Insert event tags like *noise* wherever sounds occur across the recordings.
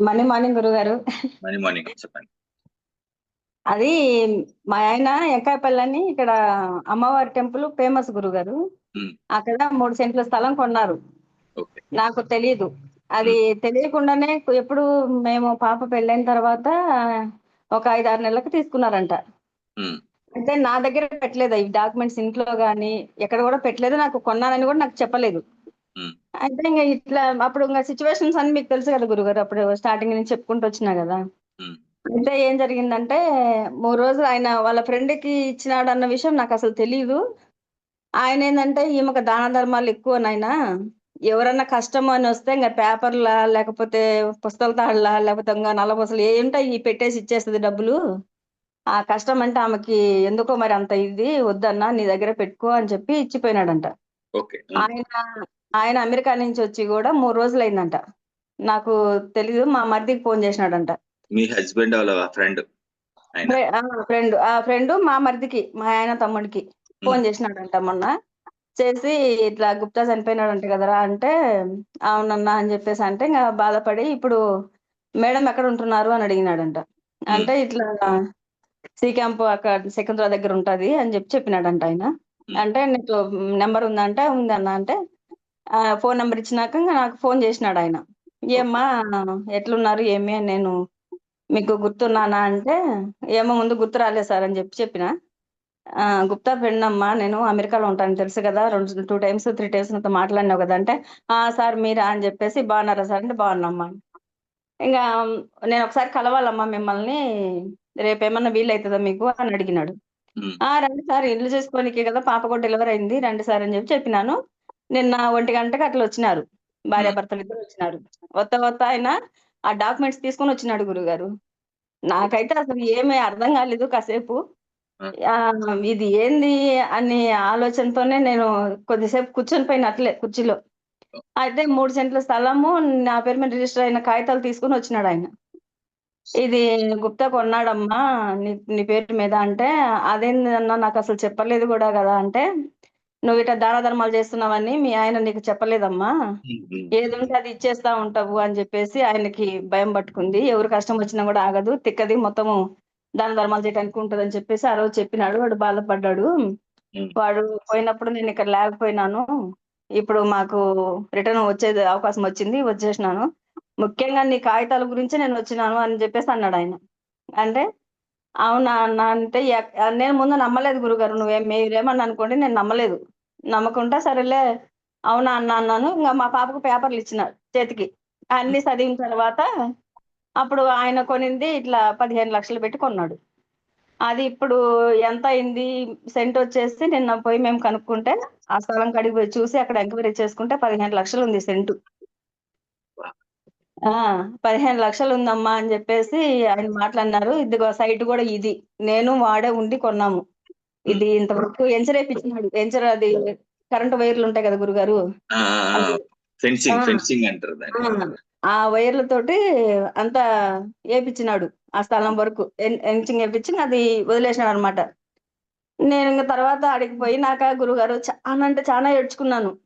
Money morning గురుగారు మనీ morning చెప్పండి. అది మా ఆయన ఎంకాయపల్లి అని ఇక్కడ అమ్మవారి టెంపుల్ ఫేమస్ గురుగారు Hmm. అక్కడ మూడు సెంట్ల స్థలం కొన్నారు. నాకు తెలియదు అది తెలియకుండానే ఎప్పుడు మేము పాప పెళ్ళైన తర్వాత ఒక ఐదు ఆరు నెలలకు తీసుకున్నారంట. ఉమ్, అయితే నా దగ్గర పెట్టలేదు. ఈ డాక్యుమెంట్స్ ఇంట్లో కానీ ఎక్కడ కూడా పెట్టలేదు. నాకు కొన్నానని కూడా నాకు చెప్పలేదు. అయితే ఇంకా ఇట్లా అప్పుడు ఇంకా సిచ్యువేషన్స్ అన్ని మీకు తెలుసు కదా గురుగారు అప్పుడు స్టార్టింగ్ నుంచి చెప్పుకుంటూ వచ్చినా కదా. అయితే ఏం జరిగిందంటే మూడు రోజులు ఆయన వాళ్ళ ఫ్రెండ్కి ఇచ్చినాడు అన్న విషయం నాకు అసలు తెలియదు ఆయన ఏంటంటే ఈమెకు దాన ధర్మాలు ఎక్కువ నాయన. ఎవరన్నా కష్టం అని వస్తే ఇంకా పేపర్లా లేకపోతే పుస్తకాల తాళ్ళ లేకపోతే ఇంకా నల్లబొసలు ఏంటో ఈ పెట్టేసి ఇచ్చేస్తుంది డబ్బులు. ఆ కష్టం అంటే ఆమెకి ఎందుకో మరి అంత ఇది వద్దన్నా నీ దగ్గర పెట్టుకో అని చెప్పి ఇచ్చిపోయినాడంట. ఆయన ఆయన అమెరికా నుంచి వచ్చి కూడా మూడు రోజులు అయిందంట నాకు తెలీదు మా మరిదికి ఫోన్ చేసినాడంట. మీ హస్బెండ్ వాళ్ళ ఫ్రెండ్? ఫ్రెండ్ ఆ ఫ్రెండ్ మా మరిదికి మా ఆయన తమ్ముడికి ఫోన్ చేసినాడంట మొన్న. చేసి ఇట్లా గుప్తా చనిపోయినాడంట కదరా అంటే అవునన్నా అని చెప్పేసి అంటే ఇంకా బాధపడి ఇప్పుడు మేడం ఎక్కడ ఉంటున్నారు అని అడిగినాడంట. అంటే ఇట్లా సి క్యాంప్ అక్కడ సికింద్రాబాద్ దగ్గర ఉంటది అని చెప్పి చెప్పినాడంట ఆయన. అంటే నీకు నెంబర్ ఉందంటే ఉందన్న అంటే ఫోన్ నెంబర్ ఇచ్చినాక ఇంకా నాకు ఫోన్ చేసినాడు ఆయన. ఏమ్మా ఎట్లున్నారు ఏమి అని నేను మీకు గుర్తున్నానా అంటే ఏమో ముందు గుర్తు రాలేదు సార్ అని చెప్పి చెప్పిన. గుప్తా ఫ్రెండ్ అమ్మా నేను అమెరికాలో ఉంటాను తెలుసు కదా రెండు టూ టైమ్స్ త్రీ టైమ్స్ నాతో మాట్లాడినావు కదా అంటే ఆ సార్ మీరా అని చెప్పేసి బాగున్నారా సార్ అంటే బాగున్నామ్మా. ఇంకా నేను ఒకసారి కలవాలమ్మా మిమ్మల్ని రేపు ఏమన్నా వీలు అవుతుందా మీకు అని అడిగినాడు. ఆ రండి సార్ ఇల్లు చేసుకోనికి కదా పాప కూడా డెలివరీ అయింది రండి సార్ అని చెప్పి చెప్పినాను. నిన్న ఒంటి గంటకి అట్లా వచ్చినారు. భార్యాభర్తలు ఇద్దరు వచ్చినారు. వత్త వత్త ఆయన ఆ డాక్యుమెంట్స్ తీసుకొని వచ్చినాడు గురుగారు నాకైతే అసలు ఏమీ అర్థం కాలేదు కాసేపు. ఇది ఏంది అని ఆలోచనతోనే నేను కొద్దిసేపు కూర్చొని పోయిన అట్లే కుర్చీలో. అయితే మూడు సెంట్ల స్థలము నా పేరు మీద రిజిస్టర్ అయిన కాగితాలు తీసుకొని వచ్చినాడు ఆయన. ఇది గుప్తా కొన్నాడమ్మా నీ నీ పేరు మీద అంటే అదేందన్నా నాకు అసలు చెప్పలేదు కూడా కదా అంటే నువ్వు ఇట్లా దాన ధర్మాలు చేస్తున్నావని మీ ఆయన నీకు చెప్పలేదమ్మా. ఏది ఉంటే అది ఇచ్చేస్తా ఉంటావు అని చెప్పేసి ఆయనకి భయం పట్టుకుంది. ఎవరు కష్టం వచ్చినా కూడా ఆగదు. తిక్కది మొత్తము దాన ధర్మాలు చేయడానికి ఉంటుంది అని చెప్పేసి ఆ రోజు చెప్పినాడు. వాడు బాధపడ్డాడు. వాడు పోయినప్పుడు నేను ఇక్కడ లేకపోయినాను. ఇప్పుడు మాకు రిటర్న్ వచ్చేది అవకాశం వచ్చింది వచ్చేసినాను. ముఖ్యంగా నీ కాగితాల గురించి నేను వచ్చినాను అని చెప్పేసి అన్నాడు ఆయన. అంటే అవునా అన్న? అంటే నేను ముందు నమ్మలేదు గురుగారు. నువ్వేం మీరేమని అనుకోండి నేను నమ్మలేదు. నమ్మకుంటే సరేలే. అవునా అన్న అన్నాను. ఇంకా మా పాపకు పేపర్లు ఇచ్చిన చేతికి. అన్ని చదివిన తర్వాత అప్పుడు ఆయన కొనింది ఇట్లా పదిహేను లక్షలు పెట్టి కొన్నాడు. అది ఇప్పుడు ఎంత అయింది? సెంట్ వచ్చేసి నిన్న పోయి మేము కనుక్కుంటే ఆ స్థలం కడిగి పోయి చూసి అక్కడ ఎంక్వైరీ చేసుకుంటే పదిహేను లక్షలు ఉంది సెంటు. ఆ పదిహేను లక్షలు ఉందమ్మా అని చెప్పేసి ఆయన మాట్లాడినారు. ఇదిగో సైట్ కూడా ఇది. నేను వాడే ఉండి కొన్నాము. ఇది ఇంతవరకు ఎంచరేపించినాడు ఎంచర అది కరెంట్ వైర్లు ఉంటాయి కదా గురుగారు? ఆ, ఆ, ఆ, ఫెన్సింగ్ ఆ. ఫెన్సింగ్ అంటారు దాన్ని. ఆ వైర్లతోటి అంతా వేపించినాడు ఆ స్థలం వరకు. ఎన్- ఎంచింగ్ వేపించి అది వదిలేసినాడు అనమాట నేను ఇంకా తర్వాత అడిగి పోయినాక గురుగారు చాలా అంటే చాలా ఏడ్చుకున్నాను.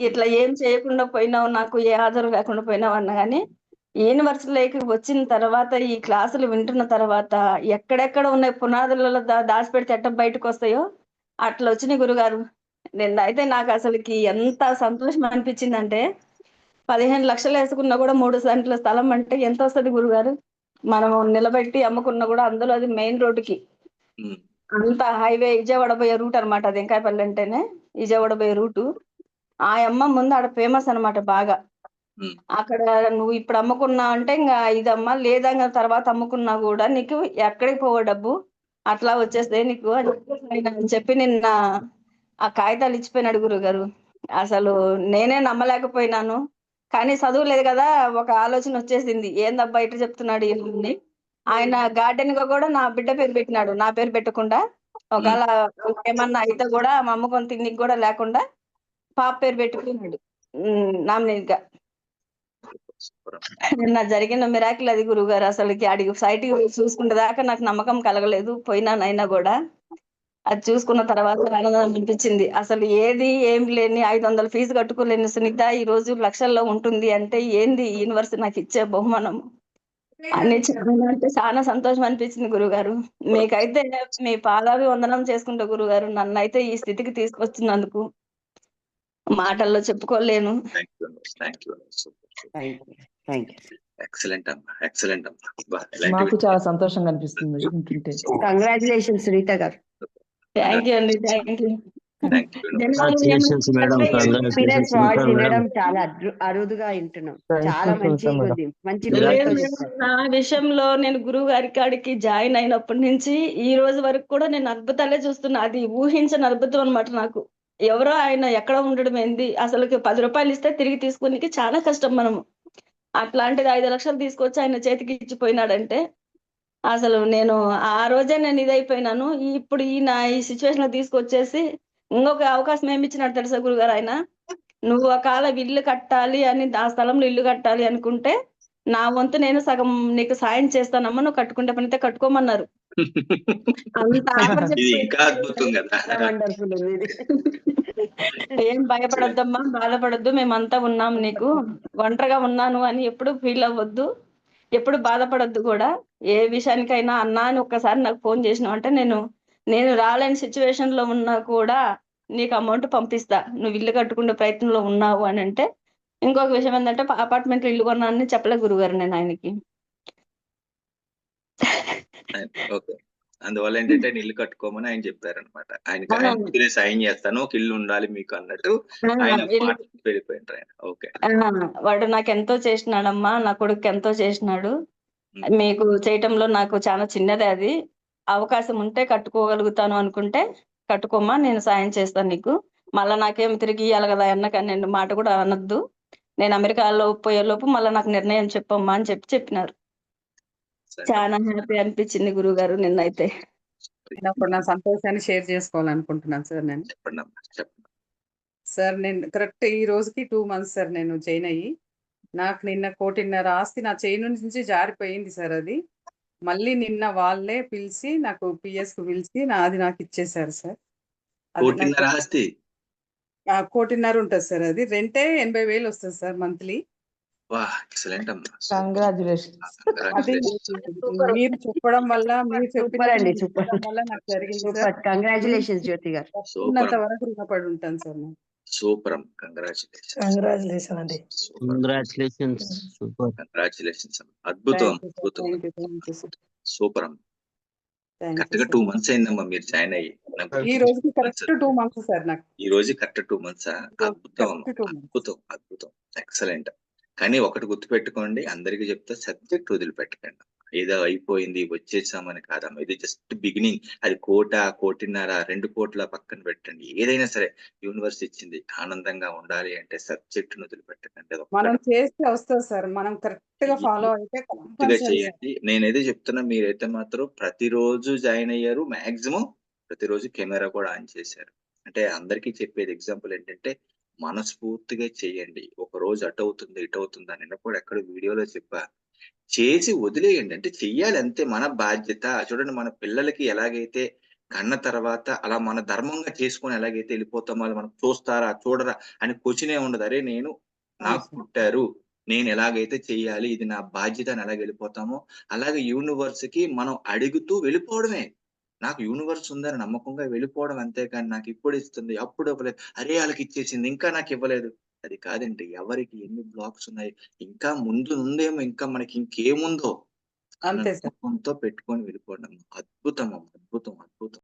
ఇట్లా ఏం చేయకుండా పోయినావు నాకు ఏ హాజరు లేకుండా పోయినావు అన్న కానీ యూనివర్సిటీలోకి వచ్చిన తర్వాత ఈ క్లాసులు వింటున్న తర్వాత ఎక్కడెక్కడ ఉన్న పునాదులలో దా దాచిపెడితే ఎట్ట బయటకు వస్తాయో అట్లా వచ్చినాయి గురుగారు. నిన్న అయితే నాకు అసలుకి ఎంత సంతోషం అనిపించిందంటే పదిహేను లక్షలు వేసుకున్నా కూడా మూడు సెంట్ల స్థలం అంటే ఎంత వస్తుంది గురుగారు? మనం నిలబెట్టి అమ్ముకున్నా కూడా అందులో అది మెయిన్ రోడ్డుకి. అంత హైవే విజయవాడ పోయే రూట్ అనమాట అది వెంకాయపల్లి అంటేనే విజయవాడ పోయే రూటు. ఆ అమ్మ ముందు ఆడ ఫేమస్ అన్నమాట బాగా. అక్కడ నువ్వు ఇప్పుడు అమ్ముకున్నా అంటే ఇంకా ఇదమ్మా లేదా తర్వాత అమ్ముకున్నా కూడా నీకు ఎక్కడికి పోవ డబ్బు. అట్లా వచ్చేస్తే నీకు అని చెప్పి నిన్న ఆ కాగితాలు ఇచ్చిపోయినాడు గురుగారు. అసలు నేనే నమ్మలేకపోయినాను. కానీ చదువు లేదు కదా ఒక ఆలోచన వచ్చేసింది. ఏందబ్బా ఇటు చెప్తున్నాడు ఈయన్ని ఆయన గార్డెన్గా కూడా నా బిడ్డ పేరు పెట్టినాడు. నా పేరు పెట్టకుండా. ఒకవేళ ఏమన్నా అయితే కూడా మా అమ్మకొని తిండికి కూడా లేకుండా పాప పేరు పెట్టుకున్నాడు. నామినేట్ *laughs* నా జరిగిన మిరాకిల్ అది గురువు గారు అసలుకి అడిగి సైట్ చూసుకునే దాకా నాకు నమ్మకం కలగలేదు. పోయినానైనా కూడా. అది చూసుకున్న తర్వాత ఆనందం అనిపించింది. అసలు ఏది ఏం లేని ఐదు వందల ఫీజు కట్టుకోలేని సునీత ఈ రోజు లక్షల్లో ఉంటుంది అంటే ఏంది యూనివర్సిటీ నాకు ఇచ్చే బహుమానం? అని అంటే చాలా సంతోషం అనిపించింది గురుగారు. మీకైతే మీ పాదాభి వందనం చేసుకుంటా గురుగారు నన్నైతే ఈ స్థితికి తీసుకొచ్చినందుకు మాటల్లో చెప్పుకోలేను. ఎక్సలెంట్ అమ్మా. ఎక్సలెంట్ అమ్మా. మాకు చాలా సంతోషంగా అనిపిస్తుంది వింటుంటే. Congratulations Sunitha garu. Thank you అండి థ్యాంక్ యూ. వినడం చాలా అరు- అరుదుగా వింటున్నాం. చాలా మంచి నా విషయంలో నేను గురువు గారి కాడికి జాయిన్ అయినప్పటి నుంచి ఈ రోజు వరకు కూడా నేను అద్భుతాలే చూస్తున్నా. అది ఊహించని అద్భుతం అన్నమాట నాకు. ఎవరో ఆయన ఎక్కడ ఉండడం ఏంది? అసలు పది రూపాయలు ఇస్తే తిరిగి తీసుకునికి చాలా కష్టం మనము. అట్లాంటిది ఐదు లక్షలు తీసుకొచ్చి ఆయన చేతికి ఇచ్చిపోయినాడంటే అసలు నేను ఆ రోజే నేను ఇదైపోయినాను. ఇప్పుడు ఈ నా ఈ సిచ్యువేషన్లో తీసుకొచ్చేసి ఇంకొక అవకాశం ఏమి ఇచ్చినాడు తెలుసా గురుగారు ఆయన? నువ్వు ఒకవేళ ఇల్లు కట్టాలి అని ఆ స్థలంలో ఇల్లు కట్టాలి అనుకుంటే నా వంతు నేను సగం నీకు సాయం చేస్తానమ్మా నువ్వు కట్టుకుంటే పనితే కట్టుకోమన్నారు. *laughs* ఏం భయపడొద్దమ్మా బాధపడొద్దు మేమంతా ఉన్నాం నీకు. ఒంటరిగా ఉన్నాను అని ఎప్పుడు ఫీల్ అవ్వద్దు. ఎప్పుడు బాధపడొద్దు కూడా. ఏ విషయానికైనా అన్నా అని ఒక్కసారి నాకు ఫోన్ చేసినావు అంటే నేను నేను రాలేని సిచ్యువేషన్లో ఉన్నా కూడా నీకు అమౌంట్ పంపిస్తా. నువ్వు ఇల్లు కట్టుకునే ప్రయత్నంలో ఉన్నావు అని అంటే ఇంకొక విషయం ఏంటంటే అపార్ట్మెంట్ ఇల్లు కొన్నానని చెప్పలే గురుగారు నేను ఆయనకి. ఓకే. అందువల్ల ఏంటంటే ఇల్లు కట్టుకోమని ఆయన చెప్పారనమాట. ఆయన సైన్ చేస్తాను ఒక ఇల్లు ఉండాలి మీకు అన్నట్టు ఆయన ఇల్లు మాట వెళ్ళిపోయినారు ఆయన. ఓకే. ఆ, వాడు నాకు ఎంతో చేసినాడమ్మా నా కొడుకు ఎంతో చేసినాడు. మీకు చేయటంలో నాకు చాలా చిన్నదే అది. అవకాశం ఉంటే కట్టుకోగలుగుతాను అనుకుంటే కట్టుకోమ్మా నేను సాయం చేస్తాను నీకు. మళ్ళా నాకేం తిరిగి ఇవ్వాలి కదా అన్నక నేను మాట కూడా అనొద్దు. నేను అమెరికాలో పోయే లోపు మళ్ళీ నాకు నిర్ణయం చెప్పమ్మా అని చెప్పి చెప్పినారు. చాలా హ్యాపీ అనిపించింది గురువు గారు నిన్నైతే. అప్పుడు నా సంతోషాన్ని షేర్ చేసుకోవాలనుకుంటున్నాను సార్ నేను. సార్ నేను కరెక్ట్ ఈ రోజుకి టూ మంత్స్ సార్ నేను జాయిన్ అయ్యి. నాకు నిన్న కోటిన్నర ఆస్తి నా చేయి నుంచి జారిపోయింది సార్ అది. మళ్ళీ నిన్న వాళ్ళే పిలిచి నాకు పిఎస్కు పిలిచి నా అది నాకు ఇచ్చేసారు సార్ కోటిన్నర ఉంటుంది సార్ అది. రెంటే ఎనభై వేలు వస్తుంది సార్ మంత్లీ. మీరు చెప్పడం. వల్ల మీరు. వల్ల నాకు జరిగింది సార్. సూపర్. కంగ్రాచులేషన్స్ జ్యోతి గారు. ఉన్నంత సూపర్. వరకు రుణపడి ఉంటాను సార్ నేను. సూపర్ అమ్మ కంగ్రాచులేషన్ అండి. కంగ్రాచులేషన్స్. అద్భుతం అద్భుతం. సూపర్ అమ్మ కరెక్ట్గా టూ మంత్స్ అయిందమ్మా మీరు జాయిన్ అయ్యి. ఈ రోజుకి కరెక్ట్ టూ మంత్స్ సార్ నాకు. ఈ రోజు కరెక్ట్ టూ మంత్స్ అద్భుతం. అద్భుతం అద్భుతం. ఎక్సలెంట్. కానీ ఒకటి గుర్తుపెట్టుకోండి అందరికీ చెప్తే సబ్జెక్ట్ వదిలిపెట్టకండి. ఏదో అయిపోయింది వచ్చేసామని కాదమ్మా ఇది జస్ట్ బిగినింగ్ అది కోట కోటిన్నర రెండు కోట్ల పక్కన పెట్టండి. ఏదైనా సరే యూనివర్స్ ఇచ్చింది. ఆనందంగా ఉండాలి అంటే సబ్జెక్ట్ వదిలిపెట్టకండి. మనం చేస్తే వస్తుంది సార్. మనం కరెక్ట్గా ఫాలో అయితే. చేయండి. నేనైతే చెప్తున్నా మీరైతే మాత్రం ప్రతిరోజు జాయిన్ అయ్యారు. మాక్సిమం ప్రతిరోజు కెమెరా కూడా ఆన్ చేశారు. అంటే అందరికీ చెప్పేది ఎగ్జాంపుల్ ఏంటంటే మనస్ఫూర్తిగా చేయండి. ఒక రోజు అటు అవుతుంది ఇటు అవుతుంది అని కూడా ఎక్కడ వీడియోలో చెప్పా. చేసి వదిలేయండి. అంటే చెయ్యాలి అంతే. మన బాధ్యత. చూడండి మన పిల్లలకి ఎలాగైతే కన్న తర్వాత అలా మన ధర్మంగా చేసుకొని ఎలాగైతే వెళ్ళిపోతామో అది మనం చూస్తారా చూడరా అని క్వశ్చనే ఉండదు. అరే నేను నాకు. పుట్టారు. నేను ఎలాగైతే చెయ్యాలి ఇది నా బాధ్యత అని ఎలాగ వెళ్ళిపోతామో అలాగే యూనివర్స్కి మనం అడుగుతూ వెళ్ళిపోవడమే. నాకు యూనివర్స్ ఉందని నమ్మకంగా వెళ్ళిపోవడం అంతేకాని నాకు ఇప్పుడు ఇస్తుంది. అప్పుడు ఇవ్వలేదు. అరే వాళ్ళకి ఇచ్చేసింది. ఇంకా నాకు ఇవ్వలేదు. అది కాదండి. ఎవరికి ఎన్ని బ్లాక్స్ ఉన్నాయి ఇంకా ముందు ఉందేమో ఇంకా మనకి ఇంకేముందో అంతే సార్. పెట్టుకొని వెళ్ళిపోవడం అద్భుతం అద్భుతం అద్భుతం.